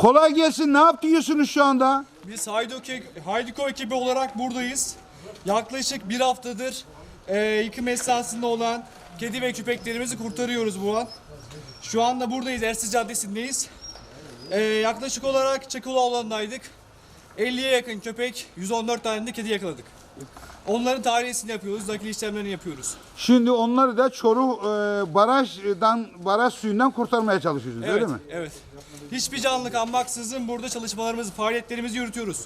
Kolay gelsin. Ne yapıyorsunuz şu anda? Biz Haydiko, Haydiko ekibi olarak buradayız. Yaklaşık bir haftadır e, yıkım esnasında olan kedi ve köpeklerimizi kurtarıyoruz bu an. Şu anda buradayız, Ersiz Caddesi'ndeyiz. E, yaklaşık olarak Çakılı alanındaydık. 50'ye yakın köpek, 114 tane de kedi yakaladık. Onların tarihini yapıyoruz, nakil işlemlerini yapıyoruz. Şimdi onları da Çoruh e, barajdan baraj suyundan kurtarmaya çalışıyorsunuz Evet, öyle mi? evet. Hiçbir canlı kalmaksızın burada çalışmalarımızı, faaliyetlerimizi yürütüyoruz.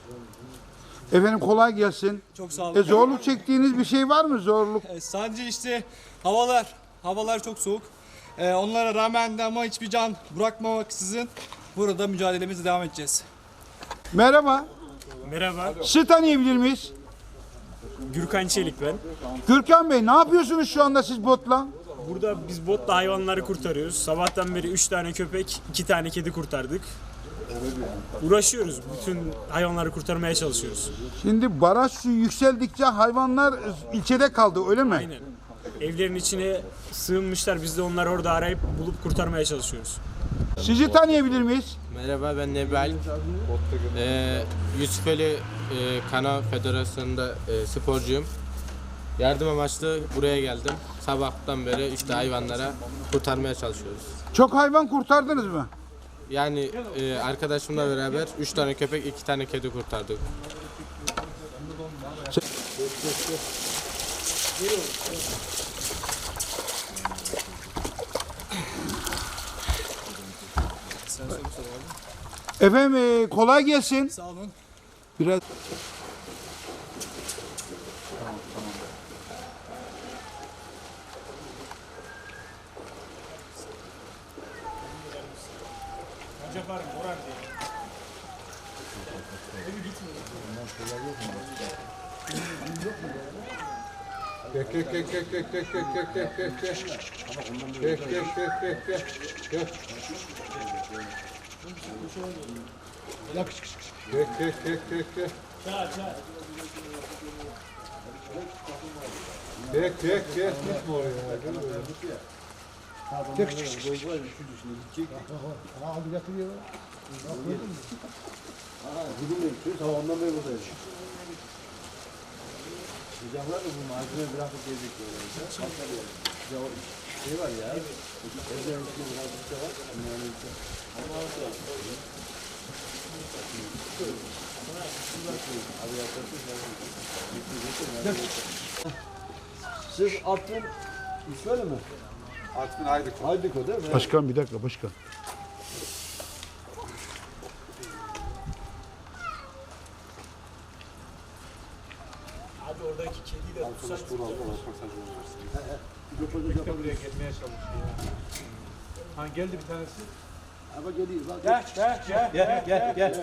Efendim kolay gelsin. Çok sağ olun. E, zorluk çektiğiniz bir şey var mı zorluk? E, Sadece işte havalar, havalar çok soğuk. E, onlara rağmen de ama hiçbir can bırakmamaksızın burada mücadelemize devam edeceğiz. Merhaba. Merhaba, Sizi tanıyabilir miyiz? Gürkan Çelik ben. Gürkan Bey ne yapıyorsunuz şu anda siz botla? Burada biz botla hayvanları kurtarıyoruz. Sabahtan beri 3 tane köpek, 2 tane kedi kurtardık. Uğraşıyoruz. Bütün hayvanları kurtarmaya çalışıyoruz. Şimdi baraj suyu yükseldikçe hayvanlar ilçede kaldı öyle mi? Aynen. Evlerin içine sığınmışlar. Biz de onları orada arayıp bulup kurtarmaya çalışıyoruz. Sizi tanıyabilir miyiz? Merhaba ben Nebal. Ee, Yusufeli e, Kana Federasyonu'nda e, sporcuyum. Yardım amaçlı buraya geldim. Sabahtan beri işte hayvanlara kurtarmaya çalışıyoruz. Çok hayvan kurtardınız mı? Yani e, arkadaşımla beraber 3 tane köpek, 2 tane kedi kurtardık. Efendim e, kolay gelsin. Sağ olun. Biraz Gel gel gel gel gel gel gel gel gel gel gel. Gel kış kış kış. Gel gel gel gel gel. Çağır çağır. Gel gel gel. Gitme oraya. Gel kış kış kış. Aa bir yatırıyor. Bak gördün mü? Aa gidin de tutuyor. Tamam ondan beri buradayız. Sıcaklar da bu malzeme bırakıp gelecek böyle. Sıcaklar da şey var ya. Evde yönetmen biraz bir şey var. Dünyanın ülke. Allah'a emanet Siz Artvin İsmail mi? Artvin Aydiko. Aydiko değil mi? Başkan bir dakika başkan. Abi oradaki kediyi de tutsak. Arkadaş Tural, o Buraya gelmeye çalışıyor. Ha geldi bir tanesi. Ama geliyor bak. Gel, gel, gel, gel, gel.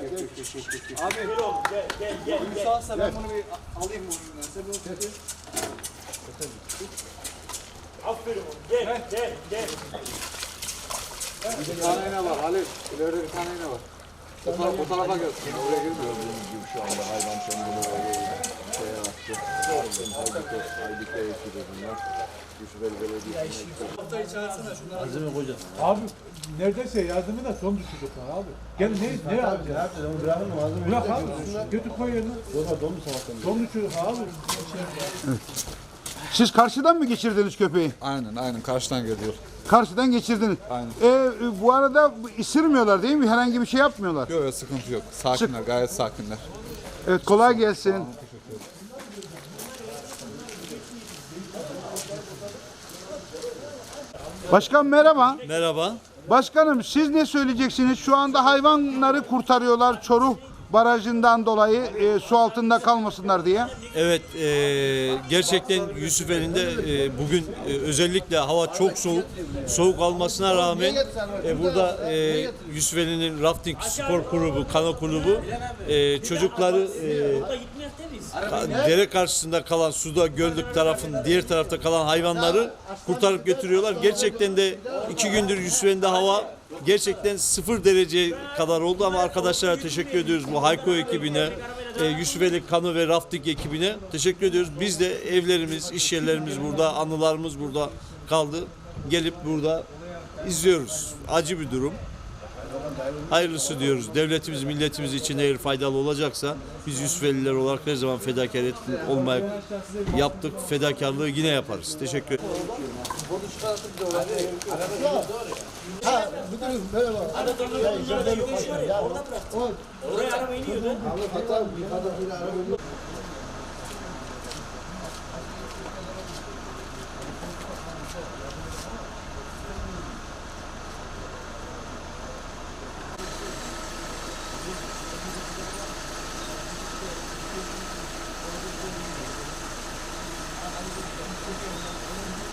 Abi gel oğlum gel gel gel. Müsaitse ben bunu bir alayım bunu. Sen bunu tutun. Aferin oğlum gel gel gel. Bir tane iğne var Ali. İleride bir tane iğne var. O, tara o tarafa gel. Oraya girmiyor. şu anda hayvan sonunu şeye attı. Haydiko, Haydiko ekibi bunlar. Yusufeli Belediyesi'nin Abi neredeyse yardımı da son düşecek abi. Gel ne ne? Ne yapacağız? Onu bırakın mı? Bırak abi. Götür koy yerine. Yok dondu sabahtan. Don düşüyor abi. Siz karşıdan mı geçirdiniz köpeği? Aynen aynen karşıdan geliyor. Karşıdan geçirdiniz. Aynen. E, e, bu arada ısırmıyorlar değil mi? Herhangi bir şey yapmıyorlar. Yok yok sıkıntı yok. Sakinler gayet sakinler. Evet kolay gelsin. Başkan merhaba. Merhaba. Başkanım siz ne söyleyeceksiniz? Şu anda hayvanları kurtarıyorlar Çoruh Barajı'ndan dolayı e, su altında kalmasınlar diye. Evet, e, gerçekten Yusufeli'nde e, bugün e, özellikle hava çok soğuk. Soğuk olmasına rağmen e, burada e, Yusufeli'nin rafting spor kulübü, kano kulübü e, çocukları e, dere karşısında kalan suda göldük tarafın diğer tarafta kalan hayvanları kurtarıp götürüyorlar. Gerçekten de iki gündür Yusufeli'nde hava gerçekten sıfır derece kadar oldu ama arkadaşlara teşekkür ediyoruz bu Hayko ekibine, e, Yusufeli Kanı ve Rafting ekibine teşekkür ediyoruz. Biz de evlerimiz, iş yerlerimiz burada, anılarımız burada kaldı. Gelip burada izliyoruz. Acı bir durum. Hayırlısı diyoruz. Devletimiz, milletimiz için eğer faydalı olacaksa biz Yusufeliler olarak her zaman fedakar olmaya yaptık. Fedakarlığı yine yaparız. Teşekkür ederim.